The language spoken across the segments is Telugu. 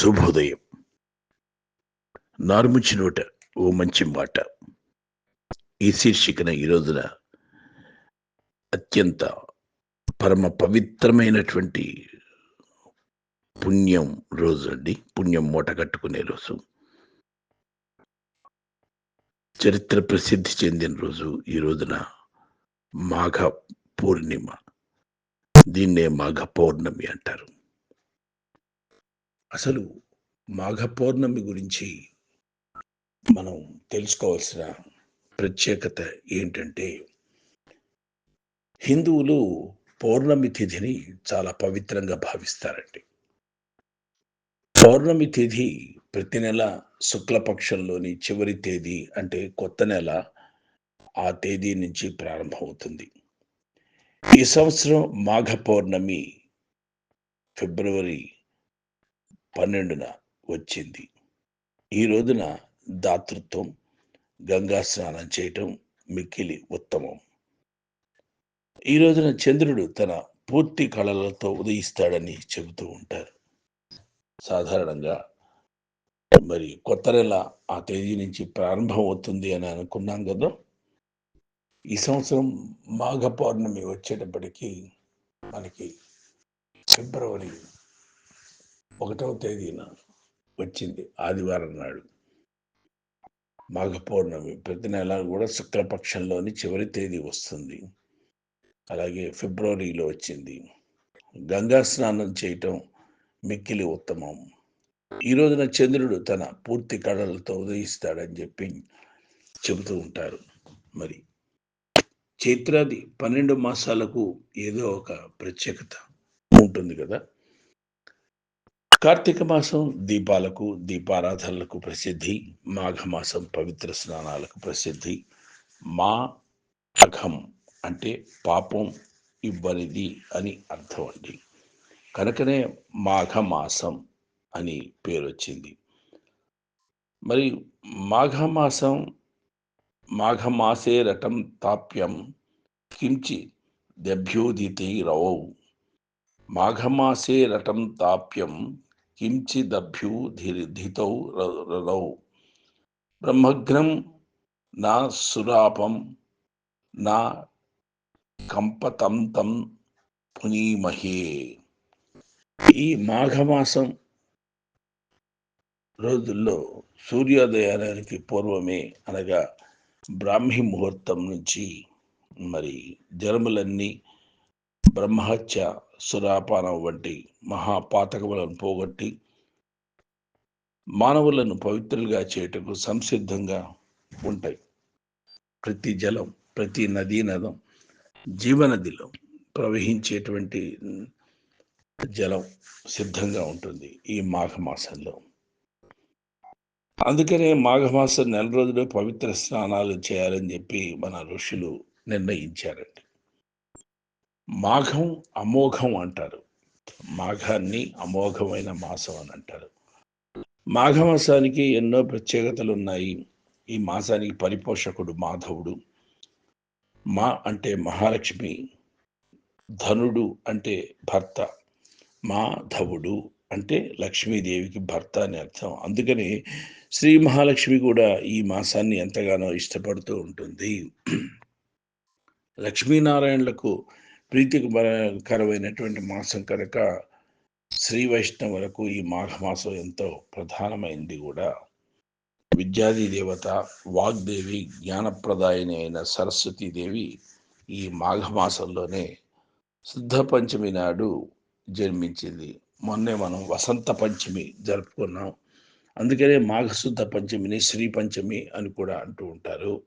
శుభోదయం. నార్ముచి నోట ఓ మంచి మాట. ఈ శీర్షికన ఈ రోజున అత్యంత పరమ పవిత్రమైనటువంటి పుణ్యం రోజు అండి. పుణ్యం మూట కట్టుకునే రోజు. చరిత్ర ప్రసిద్ధి చెందిన రోజు ఈ రోజున మాఘ పూర్ణిమ. దీన్నే మాఘ పౌర్ణమి అంటారు. అసలు మాఘ పౌర్ణమి గురించి మనం తెలుసుకోవాల్సిన ప్రత్యేకత ఏంటంటే హిందువులు పౌర్ణమి తిథిని చాలా పవిత్రంగా భావిస్తారండి. పౌర్ణమి తిథి ప్రతి నెల శుక్లపక్షంలోని చివరి తేదీ అంటే కొత్త నెల ఆ తేదీ నుంచి ప్రారంభమవుతుంది. ఈ సంవత్సరం మాఘ పౌర్ణమి ఫిబ్రవరి పన్నెండున వచ్చింది. ఈ రోజున దాతృత్వం గంగా స్నానం చేయటం మిక్కిలి ఉత్తమం. ఈ రోజున చంద్రుడు తన పూర్తి కళలతో ఉదయిస్తాడని చెబుతూ ఉంటారు. సాధారణంగా మరి కొత్త నెల ఆ తేదీ నుంచి ప్రారంభం అవుతుంది అని అనుకున్నాం కదా? ఈ సంవత్సరం మాఘ పౌర్ణమి వచ్చేటప్పటికి మనకి ఫిబ్రవరి ఒకటవ తేదీన వచ్చింది ఆదివారం నాడు. మాఘ పౌర్ణమి ప్రతి నెల కూడా శుక్లపక్షంలోని చివరి తేదీ వస్తుంది. అలాగే ఫిబ్రవరిలో వచ్చింది. గంగా స్నానం చేయటం మిక్కిలి ఉత్తమం. ఈ రోజున చంద్రుడు తన పూర్తి కళలతో ఉదయిస్తాడని చెప్పి చెబుతూ ఉంటారు. మరి చైత్రాది పన్నెండు మాసాలకు ఏదో ఒక ప్రత్యేకత ఉంటుంది కదా? కార్తీక మాసం దీపాలకు దీపారాధనలకు ప్రసిద్ధి మాఘమాసం పవిత్ర స్నానాలకు ప్రసిద్ధి. మా అఘం అంటే పాపం ఇవ్వనిది అని అర్థం అండి. కనుకనే మాఘమాసం అని పేరు వచ్చింది మరి మాఘమాసం మాఘమాసే రటం తాప్యం కించి దభ్యోదితై రవౌ. మాఘమాసే రటం తాప్యం కించిదభ్యూధితౌ రౌ బ్రహ్మఘ్నం నా సురాపం నా కంపతంతం పునీమహే. ఈ మాఘమాసం రోజుల్లో సూర్యోదయానికి పూర్వమే అనగా బ్రాహ్మీ ముహూర్తం నుంచి మరి జలములన్నీ బ్రహ్మహత్య సురాపానం వంటి మహాపాతకములను పోగొట్టి మానవులను పవిత్రులుగా చేయటకు సంసిద్ధంగా ఉంటాయి. ప్రతి జలం ప్రతి నదీ నదం జీవనదిలో ప్రవహించేటువంటి జలం సిద్ధంగా ఉంటుంది ఈ మాఘమాసంలో. అందుకనే మాఘమాసం నెల రోజులు పవిత్ర స్నానాలు చేయాలని చెప్పి మన ఋషులు నిర్ణయించారండి. మాఘం అమోఘం అంటారు. మాఘాన్ని అమోఘమైన మాసం అని అంటారు. మాఘమాసానికి ఎన్నో ప్రత్యేకతలు ఉన్నాయి. ఈ మాసానికి పరిపోషకుడు మాధవుడు. మా అంటే మహాలక్ష్మి. ధనుడు అంటే భర్త. మాధవుడు అంటే లక్ష్మీదేవికి భర్త అని అర్థం. అందుకని శ్రీ మహాలక్ష్మి కూడా ఈ మాసాన్ని ఎంతగానో ఇష్టపడుతూ ఉంటుంది. లక్ష్మీనారాయణులకు ప్రీతికరమైనటువంటి మాసం కనుక శ్రీ వైష్ణవులకు ఈ మాఘమాసం ఎంతో ప్రధానమైంది కూడా. విద్యాది దేవత వాగ్దేవి జ్ఞానప్రదాయని అయిన సరస్వతీదేవి ఈ మాఘమాసంలోనే శుద్ధ పంచమి నాడు జన్మించింది. మొన్నే మనం వసంత పంచమి జరుపుకున్నాం. అందుకనే మాఘశుద్ధ పంచమిని శ్రీ పంచమి అని కూడా అంటూ ఉంటారు.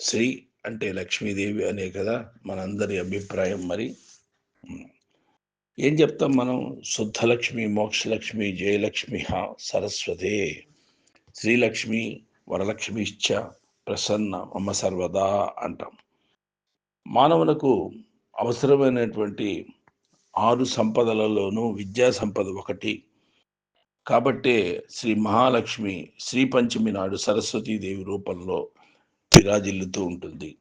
శ్రీ అంటే లక్ష్మీదేవి అనే కదా మనందరి అభిప్రాయం మరి. ఏం చెప్తాం మనం? శుద్ధలక్ష్మి మోక్షలక్ష్మి జయలక్ష్మి హ సరస్వతే. శ్రీలక్ష్మి వరలక్ష్మిశ్చ ప్రసన్న మమ సర్వదా అంటాం. మానవులకు అవసరమైనటువంటి ఆరు సంపదలలోనూ విద్యా సంపద ఒకటి. కాబట్టే శ్రీ మహాలక్ష్మి శ్రీ పంచమి నాడు సరస్వతీదేవి రూపంలో విరాజిల్లుతూ ఉంటుంది.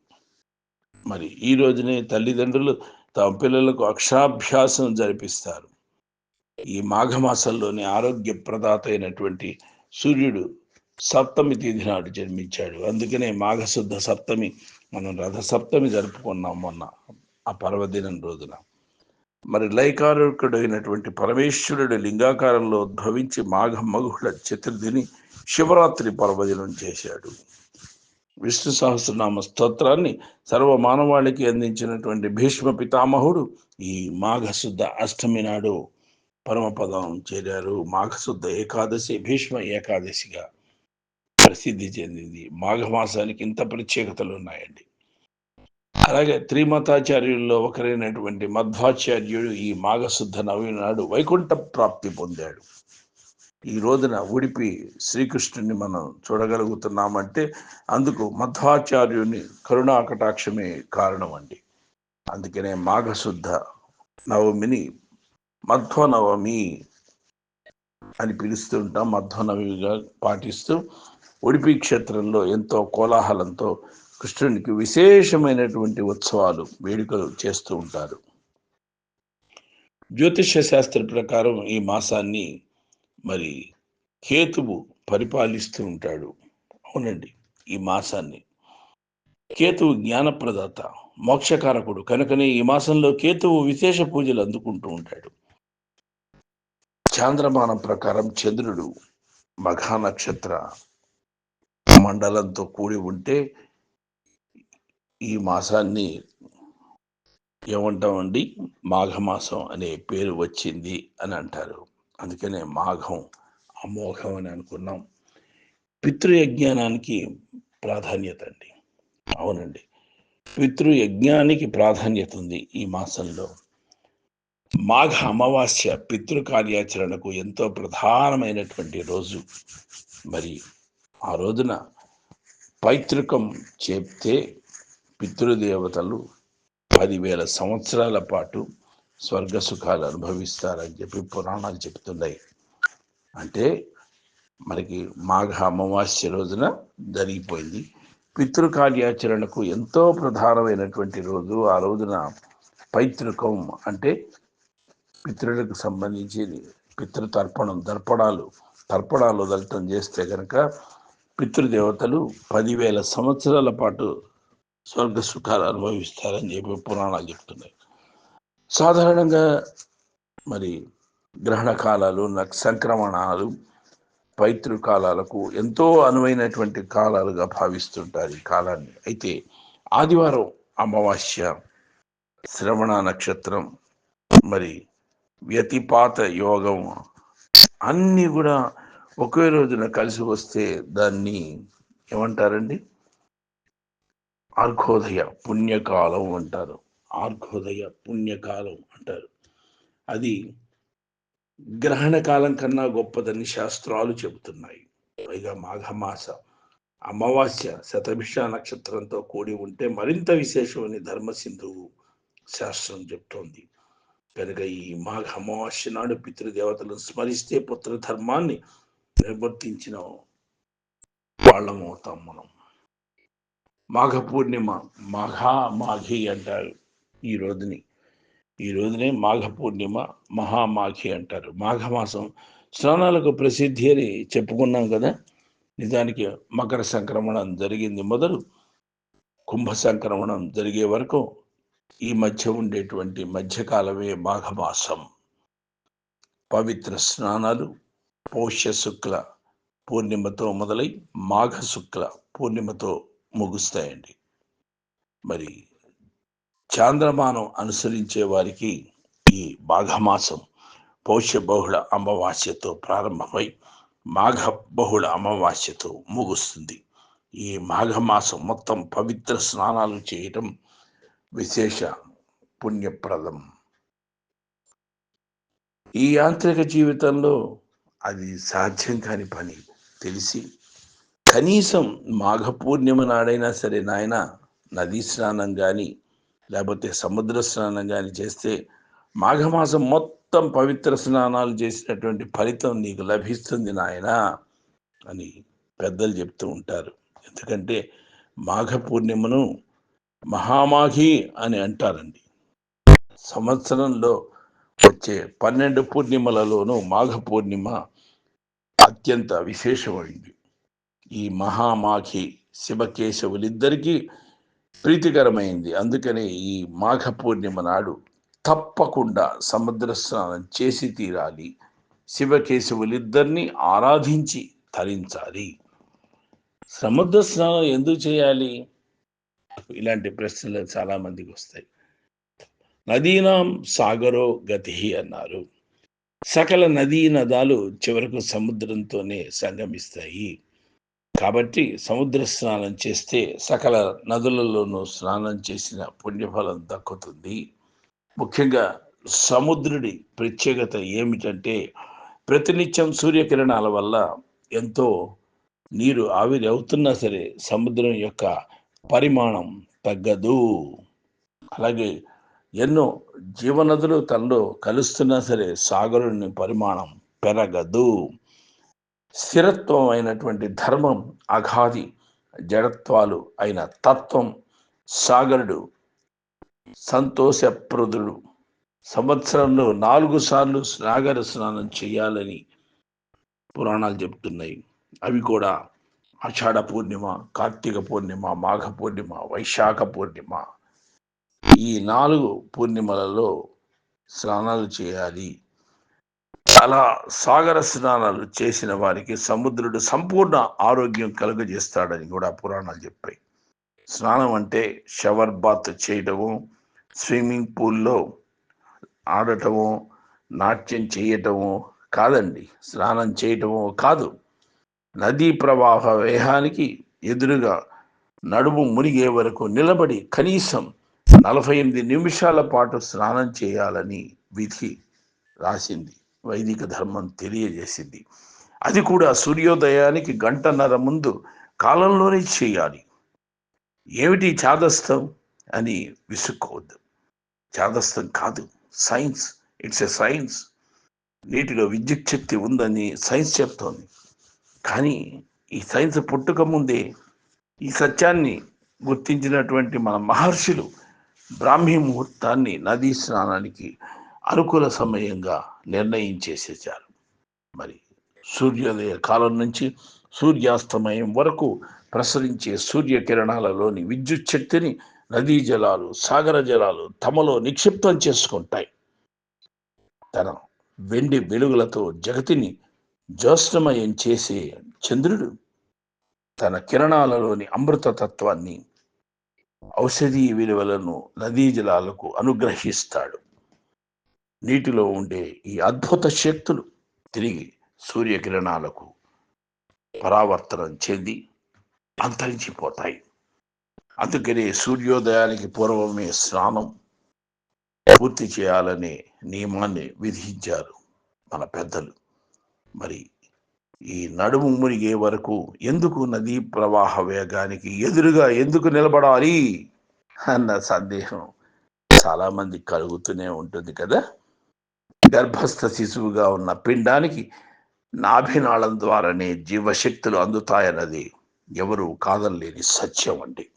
మరి ఈ రోజునే తల్లిదండ్రులు తమ పిల్లలకు అక్షరాభ్యాసం జరిపిస్తారు. ఈ మాఘమాసంలోని ఆరోగ్య ప్రదాత అయినటువంటి సూర్యుడు సప్తమి తిథి నాడు జన్మించాడు. అందుకనే మాఘశుద్ధ సప్తమి మనం రథ సప్తమి జరుపుకున్నాం మొన్న ఆ పర్వదినం రోజున. మరి లైకారుకుడు అయినటువంటి పరమేశ్వరుడు లింగాకారంలో ఉద్భవించి మాఘ మగుహుల చతుర్థిని శివరాత్రి పర్వదినం చేశాడు. విష్ణు సహస్రనామ స్తోత్రాన్ని సర్వ మానవాళికి అందించినటువంటి భీష్మ పితామహుడు ఈ మాఘశుద్ధ అష్టమి నాడు పరమపదం చేరారు. మాఘశుద్ధ ఏకాదశి భీష్మ ఏకాదశిగా ప్రసిద్ధి చెందింది. మాఘమాసానికి ఇంత ప్రత్యేకతలు ఉన్నాయండి. అలాగే త్రిమతాచార్యుల్లో ఒకరైనటువంటి మధ్వాచార్యుడు ఈ మాఘశుద్ధ నవమి నాడు వైకుంఠ ప్రాప్తి పొందాడు. ఈ రోజున ఉడిపి శ్రీకృష్ణుని మనం చూడగలుగుతున్నామంటే అందుకు మధ్వాచార్యుని కరుణా కటాక్షమే కారణం అండి అందుకనే మాఘశుద్ధ నవమిని మధ్వనవమి అని పిలుస్తుంటాం మధ్వనవిగా పాటిస్తూ ఉడిపి క్షేత్రంలో ఎంతో కోలాహలంతో కృష్ణునికి విశేషమైనటువంటి ఉత్సవాలు వేడుకలు చేస్తూ ఉంటారు. జ్యోతిష్య శాస్త్ర ప్రకారం ఈ మాసాన్ని మరి కేతువు పరిపాలిస్తూ ఉంటాడు. అవునండి ఈ మాసాన్ని. కేతువు జ్ఞానప్రదాత మోక్షకారకుడు. కనుకనే ఈ మాసంలో కేతువు విశేష పూజలు అందుకుంటూ ఉంటాడు. చాంద్రమానం ప్రకారం చంద్రుడు మఘా నక్షత్ర మండలంతో కూడి ఉంటే ఈ మాసాన్ని ఏమంటామండి? మాఘమాసం అనే పేరు వచ్చింది అని అంటారు. అందుకనే మాఘం అమోఘం అని అనుకున్నాం. పితృయజ్ఞానానికి ప్రాధాన్యత అండి. అవునండి. పితృయజ్ఞానికి ప్రాధాన్యత ఉంది ఈ మాసంలో. మాఘ అమావాస్య పితృ కార్యాచరణకు ఎంతో ప్రధానమైనటువంటి రోజు. మరి ఆ రోజున పైతృకం చెప్తే పితృదేవతలు పదివేల సంవత్సరాల పాటు స్వర్గ సుఖాలు అనుభవిస్తారని చెప్పి పురాణాలు చెప్తున్నాయి. అంటే మనకి మాఘ అమావాస్య రోజున జరిగిపోయింది. పితృకార్యాచరణకు ఎంతో ప్రధానమైనటువంటి రోజు ఆ రోజున పైతృకం అంటే పితృలకు సంబంధించి పితృతర్పణం దర్పణాలు తర్పణాలు వదలటం చేస్తే కనుక పితృదేవతలు పదివేల సంవత్సరాల పాటు స్వర్గ సుఖాలు అనుభవిస్తారని చెప్పి పురాణాలు చెప్తున్నాయి. సాధారణంగా మరి గ్రహణ కాలాలు సంక్రమణాలు పైతృకాలాలకు ఎంతో అనువైనటువంటి కాలాలుగా భావిస్తుంటారు ఈ కాలాన్ని. అయితే ఆదివారం అమావాస్య శ్రవణ నక్షత్రం మరి వ్యతిపాత యోగం అన్నీ కూడా ఒకే రోజున కలిసి వస్తే దాన్ని ఏమంటారండి? అర్ఘోదయ పుణ్యకాలం అంటారు. ఆర్ఘోదయ పుణ్యకాలం అంటారు. అది గ్రహణ కాలం కన్నా గొప్పదని శాస్త్రాలు చెబుతున్నాయి. పైగా మాఘమాస అమావాస్య శతభిష నక్షత్రంతో కూడి ఉంటే మరింత విశేషమని ధర్మసింధువు శాస్త్రం చెప్తోంది. కనుక ఈ మాఘ అమావాస్య నాడు పితృదేవతలను స్మరిస్తే పుత్ర ధర్మాన్ని నిర్వర్తించిన వాళ్ళమవుతాం మనం. మాఘ పూర్ణిమ మాఘా మాఘి అంటారు. ఈ రోజుని. ఈ రోజునే మాఘ పూర్ణిమ మహామాఘి అంటారు. మాఘమాసం స్నానాలకు ప్రసిద్ధి అని చెప్పుకున్నాం కదా. నిజానికి మకర సంక్రమణం జరిగింది మొదలు. కుంభ సంక్రమణం జరిగే వరకు ఈ మధ్య ఉండేటువంటి మధ్యకాలమే మాఘమాసం. పవిత్ర స్నానాలు పోష్య శుక్ల పూర్ణిమతో మొదలై మాఘ శుక్ల పూర్ణిమతో ముగుస్తాయండి. మరి చాంద్రమానం అనుసరించే వారికి ఈ మాఘమాసం పౌష్య బహుళ అమావాస్యతో ప్రారంభమై మాఘ బహుళ అమావాస్యతో ముగుస్తుంది. ఈ మాఘమాసం మొత్తం పవిత్ర స్నానాలు చేయటం విశేష పుణ్యప్రదం. ఈ యాంత్రిక జీవితంలో అది సాధ్యం కాని పని తెలిసి కనీసం మాఘ పూర్ణిమ నాడైనా సరే నాయన నదీ స్నానం కానీ లేకపోతే సముద్ర స్నానం కానీ చేస్తే మాఘమాసం మొత్తం పవిత్ర స్నానాలు చేసినటువంటి ఫలితం నీకు లభిస్తుంది నాయన అని పెద్దలు చెప్తూ ఉంటారు. ఎందుకంటే మాఘ పూర్ణిమను మహామాఘి అని అంటారండి. సంవత్సరంలో వచ్చే పన్నెండు పూర్ణిమలలోనూ మాఘ పూర్ణిమ అత్యంత విశేషమైంది. ఈ మహామాఖి శివకేశవులిద్దరికీ ప్రీతికరమైంది. అందుకనే ఈ మాఘ పూర్ణిమ నాడు తప్పకుండా సముద్ర స్నానం చేసి తీరాలి. శివకేశవులిద్దరిని ఆరాధించి తరించాలి. సముద్ర స్నానం ఎందుకు చేయాలి? ఇలాంటి ప్రశ్నలు చాలా మందికి వస్తాయి. నదీనాం సాగరో గతి అన్నారు. సకల నదీ నదాలు చివరకు సముద్రంతోనే సంగమిస్తాయి. కాబట్టి సముద్ర స్నానం చేస్తే సకల నదులలోనూ స్నానం చేసిన పుణ్యఫలం దక్కుతుంది. ముఖ్యంగా సముద్రుడి ప్రత్యేకత ఏమిటంటే ప్రతినిత్యం సూర్యకిరణాల వల్ల ఎంతో నీరు ఆవిరి అవుతున్నా సరే సముద్రం యొక్క పరిమాణం తగ్గదు. అలాగే ఎన్నో జీవనదులు తనలో కలుస్తున్నా సరే సాగరుని పరిమాణం పెరగదు. స్థిరత్వం అయినటువంటి ధర్మం అఘాది జడత్వాలు అయిన తత్వం సాగరుడు సంతోషప్రదుడు. సంవత్సరంలో నాలుగు సార్లు సాగర స్నానం చేయాలని పురాణాలు చెప్తున్నాయి. అవి కూడా ఆషాఢ పూర్ణిమ కార్తీక పూర్ణిమ మాఘ పూర్ణిమ వైశాఖ పూర్ణిమ. ఈ నాలుగు పూర్ణిమలలో స్నానాలు చేయాలి. అలా సాగర స్నానాలు చేసిన వారికి సముద్రుడు సంపూర్ణ ఆరోగ్యం కలుగజేస్తాడని కూడా పురాణాలు చెప్పాయి. స్నానం అంటే షవర్ బాత్ చేయటము స్విమ్మింగ్ పూల్లో ఆడటము నాట్యం చేయటము కాదండి. స్నానం చేయటము కాదు. నదీ ప్రవాహ వేహానికి ఎదురుగా నడుము మునిగే వరకు నిలబడి కనీసం నలభై ఎనిమిది నిమిషాల పాటు స్నానం చేయాలని విధి రాసింది. వైదిక ధర్మం తెలియజేసింది. అది కూడా సూర్యోదయానికి గంటన్నర ముందు కాలంలోనే చేయాలి. ఏమిటి చాదస్తం అని విసుక్కోవద్దు. చాదస్తం కాదు. సైన్స్. It's a science. నీటిలో విద్యుత్ శక్తి ఉందని సైన్స్ చెప్తోంది. కానీ ఈ సైన్స్ పుట్టుక ముందే ఈ సత్యాన్ని గుర్తించినటువంటి మన మహర్షులు బ్రాహ్మీ ముహూర్తాన్ని నదీ స్నానానికి అనుకూల సమయంగా నిర్ణయించేసేసారు. మరి సూర్యోదయ కాలం నుంచి సూర్యాస్తమయం వరకు ప్రసరించే సూర్యకిరణాలలోని విద్యుత్ శక్తిని నదీ జలాలు సాగర జలాలు తమలో నిక్షిప్తం చేసుకుంటాయి. తన వెండి వెలుగులతో జగతిని జ్యోత్స్నమయం చేసే చంద్రుడు తన కిరణాలలోని అమృత తత్వాన్ని ఔషధీ విలువలను నదీ జలాలకు అనుగ్రహిస్తాడు. నీటిలో ఉండే ఈ అద్భుత శక్తులు తిరిగి సూర్యకిరణాలకు పరావర్తనం చెంది అంతరించిపోతాయి. అందుకనే సూర్యోదయానికి పూర్వమే స్నానం పూర్తి చేయాలనే నియమాన్ని విధించారు మన పెద్దలు. మరి ఈ నడుము మునిగే వరకు ఎందుకు నదీ ప్రవాహ వేగానికి ఎదురుగా ఎందుకు నిలబడాలి? అన్న సందేహం చాలామంది కలుగుతూనే ఉంటుంది కదా? గర్భస్థ శిశువుగా ఉన్న పిండానికి నాభినాళం ద్వారానే జీవశక్తులు అందుతాయన్నది ఎవరు కాదనలేని సత్యం అండి.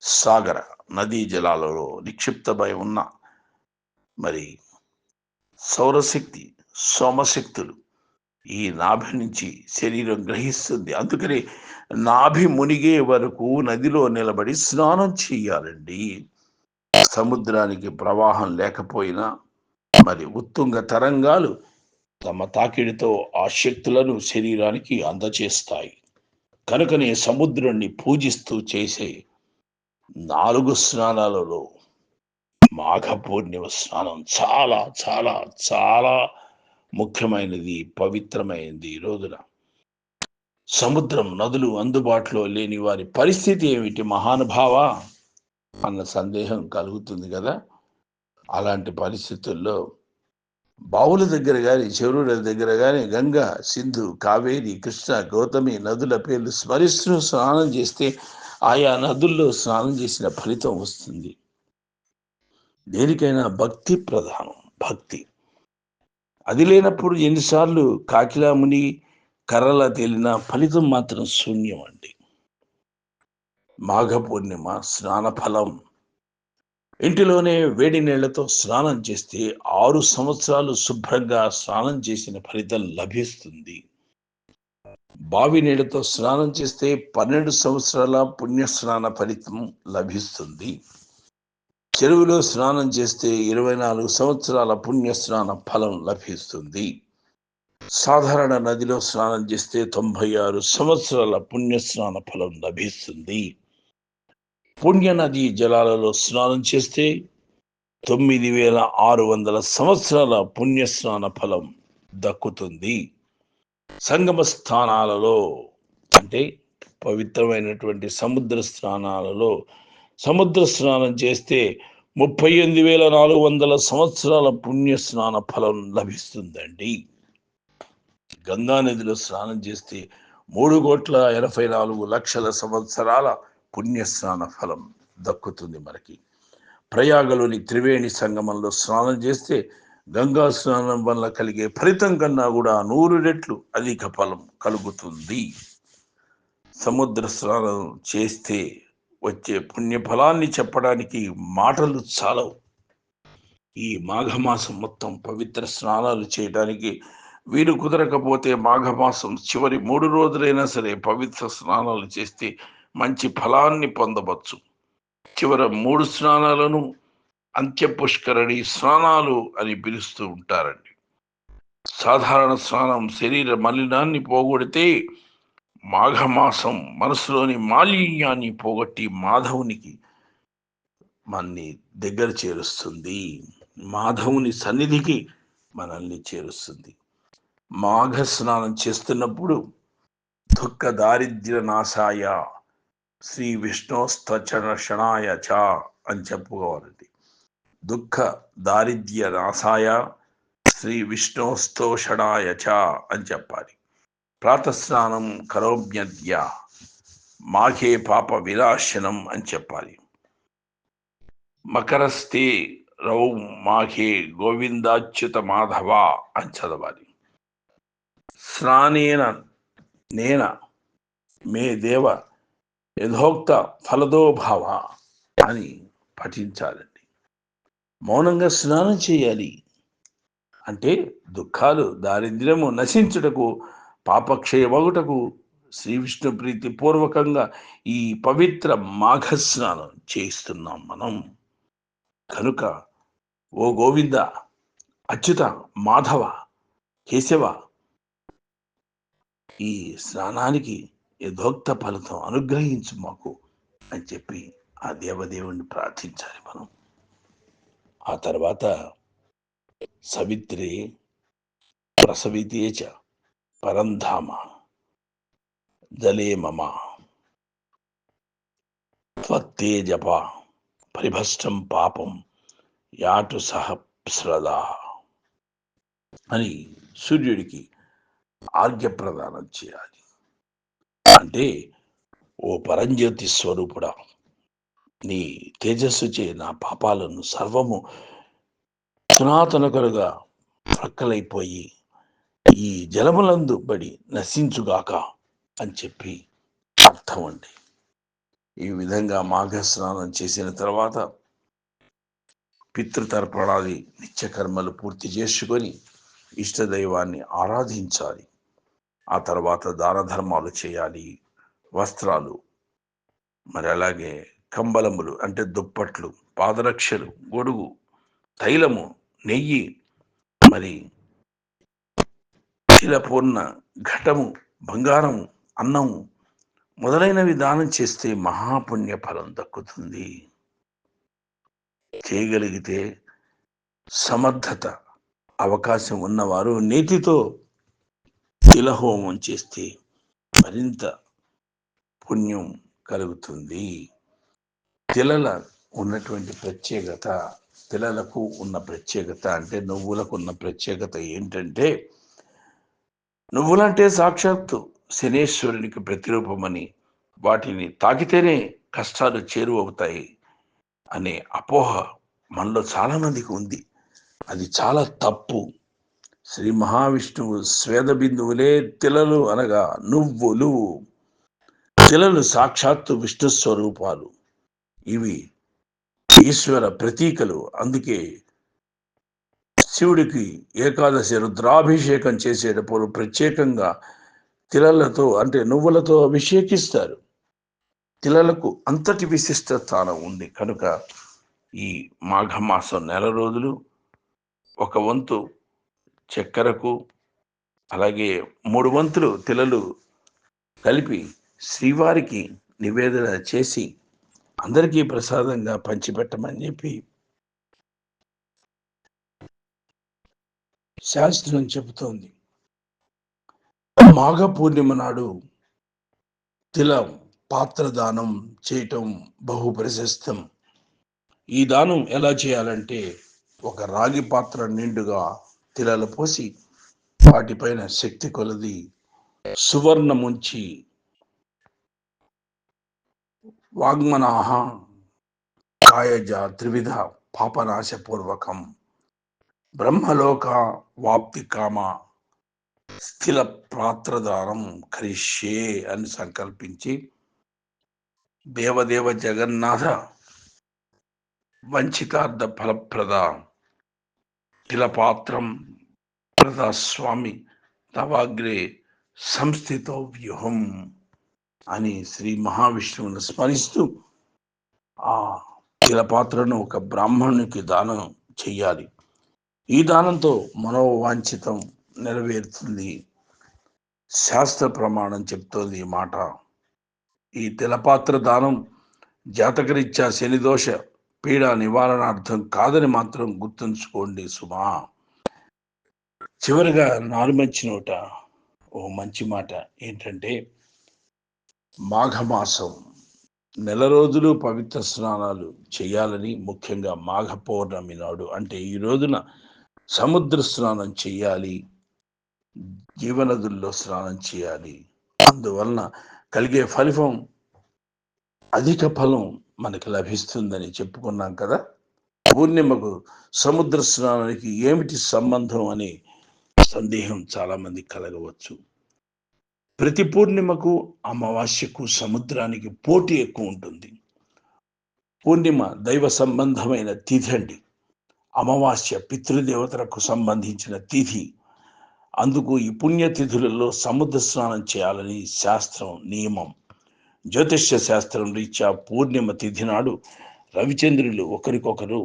సాగర నదీ జలాలలో నిక్షిప్తమై ఉన్న మరి సౌరశక్తి సోమశక్తులు ఈ నాభి నుంచి శరీరం గ్రహిస్తుంది. అందుకని నాభి మునిగే వరకు నదిలో నిలబడి స్నానం చేయాలండి. సముద్రానికి ప్రవాహం లేకపోయినా మరి ఉత్తుంగ తరంగాలు తమ తాకిడితో ఆ శక్తులను శరీరానికి అందచేస్తాయి. కనుకనే సముద్రాన్ని పూజిస్తూ చేసే నాలుగు స్నానాలలో మాఘ పూర్ణిమ స్నానం చాలా చాలా చాలా ముఖ్యమైనది పవిత్రమైనది ఈ రోజున. సముద్రం నదులు అందుబాటులో లేని వారి పరిస్థితి ఏమిటి మహానుభావ? అన్న సందేహం కలుగుతుంది కదా? అలాంటి పరిస్థితుల్లో బావుల దగ్గర కానీ చెరువుల దగ్గర కానీ గంగా సింధు కావేరి కృష్ణ గౌతమి నదుల పేర్లు స్మరిస్తూ స్నానం చేస్తే ఆయా నదుల్లో స్నానం చేసిన ఫలితం వస్తుంది. దేనికైనా భక్తి ప్రధానం భక్తి. అది లేనప్పుడు ఎన్నిసార్లు కాకిలా కర్రల కర్రలా తేలిన ఫలితం మాత్రం శూన్యం అండి మాఘ పూర్ణిమ స్నాన ఫలం ఇంటిలోనే వేడి నీళ్ళతో స్నానం చేస్తే ఆరు సంవత్సరాలు శుభ్రంగా స్నానం చేసిన ఫలితం లభిస్తుంది. బావి నీళ్ళతో స్నానం చేస్తే పన్నెండు సంవత్సరాల పుణ్యస్నాన ఫలితం లభిస్తుంది. చెరువులో స్నానం చేస్తే ఇరవై నాలుగు సంవత్సరాల పుణ్యస్నాన ఫలం లభిస్తుంది. సాధారణ నదిలో స్నానం చేస్తే తొంభై ఆరు సంవత్సరాల పుణ్యస్నాన ఫలం లభిస్తుంది. పుణ్యనది జలాలలో స్నానం చేస్తే తొమ్మిది వేల ఆరు వందల సంవత్సరాల పుణ్యస్నాన ఫలం దక్కుతుంది. సంగమ స్థానాలలో అంటే పవిత్రమైనటువంటి సముద్ర స్నానాలలో సముద్ర స్నానం చేస్తే ముప్పై ఎనిమిది వేల నాలుగు వందల సంవత్సరాల పుణ్య స్నాన ఫలం లభిస్తుందండి. గంగా నదిలో స్నానం చేస్తే మూడు కోట్ల ఎనభై నాలుగు లక్షల సంవత్సరాల పుణ్యస్నాన ఫలం దక్కుతుంది మనకి. ప్రయాగలోని త్రివేణి సంగమంలో స్నానం చేస్తే గంగా స్నానం వల్ల కలిగే ఫలితం కన్నా కూడా నూరు రెట్లు అధిక ఫలం కలుగుతుంది. సముద్ర స్నానం చేస్తే వచ్చే పుణ్యఫలాన్ని చెప్పడానికి మాటలు చాలవు. ఈ మాఘమాసం మొత్తం పవిత్ర స్నానాలు చేయడానికి వీరు కుదరకపోతే మాఘమాసం చివరి మూడు రోజులైనా సరే పవిత్ర స్నానాలు చేస్తే మంచి ఫలాన్ని పొందవచ్చు. చివర మూడు స్నానాలను అంత్య పుష్కరణి స్నానాలు అని పిలుస్తూ ఉంటారండి. సాధారణ స్నానం శరీర మలినాన్ని పోగొడితే మాఘమాసం మనసులోని మాలిన్యాన్ని పోగొట్టి మాధవునికి మనని దగ్గర చేరుస్తుంది. మాధవుని సన్నిధికి మనల్ని చేరుస్తుంది. మాఘ స్నానం చేస్తున్నప్పుడు దుఃఖ దారిద్ర్య నాశాయ శ్రీ విష్ణోస్తచన క్షణాయ చ అని చెప్పుకోవాలండి. దుఃఖ దారిద్ర్య నాశాయ శ్రీ విష్ణోస్తోషణాయ చ అని చెప్పాలి. ప్రాతస్నానం కరోజ్ఞద్య మాఘే పాప వినాశనం అని చెప్పాలి. మకరస్తే రౌ మాఘే గోవిందాచ్యుత మాధవ అని చదవాలి. స్నానేన నేన మే దేవ యథోక్త ఫలదోభావ అని పఠించాలండి. మౌనంగా స్నానం చేయాలి. అంటే దుఃఖాలు దారిద్ర్యము నశించుటకు పాపక్షయమగుటకు శ్రీ విష్ణు ప్రీతి పూర్వకంగా ఈ పవిత్ర మాఘ స్నానం చేయిస్తున్నాం మనం. కనుక ఓ గోవింద అచ్యుత మాధవ కేశవ ఈ స్నానానికి యథోక్త ఫలితం అనుగ్రహించు మాకు అని చెప్పి ఆ దేవదేవుణ్ణి ప్రార్థించాలి మనం. ఆ తర్వాత సవిత్రి ప్రసవితేచ పరంధామ జలే మమ త్వత్తేజప పరిభష్టం పాపం యాటు సహస్రద అని సూర్యుడికి ఆర్ఘ్య ప్రదానం చేయాలి. అంటే ఓ పరంజ్యోతి స్వరూపుడా నీ తేజస్సు చే నా పాపాలను సర్వము సునాతనకరుగా ప్రక్కలైపోయి ఈ జలములందు బడి నశించుగాక అని చెప్పి అర్థం అండి. ఈ విధంగా మాఘస్నానం చేసిన తర్వాత పితృతర్పణాది నిత్యకర్మలు పూర్తి చేసుకొని ఇష్టదైవాన్ని ఆరాధించాలి. ఆ తర్వాత దాన ధర్మాలు చేయాలి వస్త్రాలు మరి అలాగే కంబలములు అంటే దుప్పట్లు పాదరక్షలు గొడుగు తైలము నెయ్యి మరి శిలపూర్ణ ఘటము బంగారము అన్నము మొదలైనవి దానం చేస్తే మహాపుణ్య ఫలం దక్కుతుంది. చేయగలిగితే సమర్థత అవకాశం ఉన్నవారు నీతితో తిలహోమం చేస్తే మరింత పుణ్యం కలుగుతుంది. తిలల ఉన్నటువంటి ప్రత్యేకత తిలలకు ఉన్న ప్రత్యేకత అంటే నువ్వులకు ఉన్న ప్రత్యేకత ఏంటంటే నువ్వులంటే సాక్షాత్తు శనేశ్వరునికి ప్రతిరూపమని వాటిని తాకితేనే కష్టాలు చేరువవుతాయి అనే అపోహ మనలో చాలామందికి ఉంది. అది చాలా తప్పు. శ్రీ మహావిష్ణువు స్వేద బిందువులే తిలలు అనగా నువ్వులు. తిలలు సాక్షాత్తు విష్ణు స్వరూపాలు. ఇవి ఈశ్వర ప్రతీకలు. అందుకే శివుడికి ఏకాదశి రుద్రాభిషేకం చేసేటప్పుడు ప్రత్యేకంగా తిలలతో అంటే నువ్వులతో అభిషేకిస్తారు. తిలలకు అంతటి విశిష్ట స్థానం ఉంది. కనుక ఈ మాఘమాసం నెల రోజులు ఒక వంతు చక్కెరకు అలాగే మూడు వంతులు తిలలు కలిపి శ్రీవారికి నివేదన చేసి అందరికీ ప్రసాదంగా పంచిపెట్టమని చెప్పి శాస్త్రం చెబుతోంది. మాఘ పూర్ణిమ నాడు తిలం పాత్ర దానం చేయటం బహు ప్రశస్తం ఈ దానం ఎలా చేయాలంటే ఒక రాగి పాత్ర నిండుగా తిలలు పోసి వాటిపైన శక్తి కొలది సువర్ణముంచి వాగ్మనాహ కాయజ త్రివిధ పాపనాశపూర్వకం బ్రహ్మలోక వాప్తి కామ స్థిల పాత్రదానం కరిష్యే అని సంకల్పించి దేవదేవ జగన్నాథ వంచితార్థ ఫలప్రద తిలపాత్రం ప్రదాస్వామి తవాగ్రే సంస్థితో వ్యూహం అని శ్రీ మహావిష్ణువుని స్మరిస్తూ ఆ తిలపాత్రను ఒక బ్రాహ్మణునికి దానం చెయ్యాలి. ఈ దానంతో మనోవాంఛితం నెరవేరుతుంది. శాస్త్ర ప్రమాణం చెప్తోంది ఈ మాట. ఈ తిలపాత్ర దానం జాతకరీత్యా శనిదోష పీడ నివారణార్థం కాదని మాత్రం గుర్తుంచుకోండి సుమా. చివరిగా నాలుమంచి నోట ఓ మంచి మాట ఏంటంటే మాఘమాసం నెల రోజులు పవిత్ర స్నానాలు చేయాలని ముఖ్యంగా మాఘ పౌర్ణమి నాడు అంటే ఈ రోజున సముద్ర స్నానం చేయాలి జీవనదుల్లో స్నానం చేయాలి. అందువలన కలిగే ఫలితం అధిక ఫలం మనకి లభిస్తుందని చెప్పుకున్నాం కదా. పూర్ణిమకు సముద్ర స్నానానికి ఏమిటి సంబంధం అనే సందేహం చాలామంది కలగవచ్చు. ప్రతి పూర్ణిమకు అమావాస్యకు సముద్రానికి పోటీ ఎక్కువ ఉంటుంది. పూర్ణిమ దైవ సంబంధమైన తిథి అండి. అమావాస్య పితృదేవతలకు సంబంధించిన తిథి. అందుకు ఈ పుణ్యతిథులలో సముద్ర స్నానం చేయాలని శాస్త్రం నియమం. జ్యోతిష్య శాస్త్రం రీత్యా పూర్ణిమ తిథి నాడు రవిచంద్రులు ఒకరికొకరు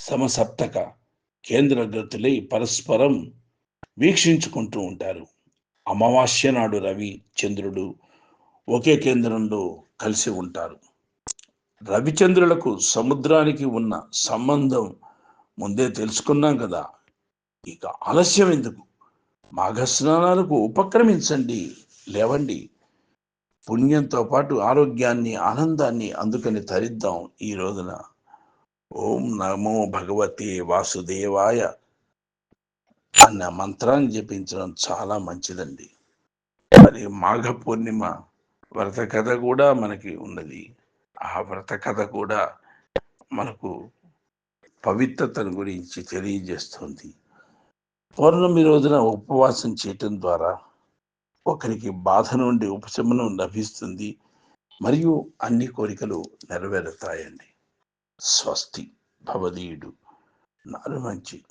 సమసప్తక కేంద్రగతులై పరస్పరం వీక్షించుకుంటూ ఉంటారు. అమావాస్య నాడు రవి చంద్రుడు ఒకే కేంద్రంలో కలిసి ఉంటారు. రవిచంద్రులకు సముద్రానికి ఉన్న సంబంధం ముందే తెలుసుకున్నాం కదా. ఇక ఆలస్యం ఎందుకు? మాఘస్నానాలకు ఉపక్రమించండి లేవండి. పుణ్యంతో పాటు ఆరోగ్యాన్ని ఆనందాన్ని అందుకని తరిద్దాం ఈ రోజున. ఓం నమో భగవతే వాసుదేవాయ అన్న మంత్రాన్ని జపించడం చాలా మంచిదండి. మరి మాఘ పూర్ణిమ వ్రత కథ కూడా మనకి ఉన్నది. ఆ వ్రత కథ కూడా మనకు పవిత్రతను గురించి తెలియజేస్తుంది. పౌర్ణమి రోజున ఉపవాసం చేయటం ద్వారా ఒకరికి బాధ నుండి ఉపశమనం లభిస్తుంది. మరియు అన్ని కోరికలు నెరవేరుతాయండి. స్వస్తి. భవదీయుడు. నాలుగు మంచి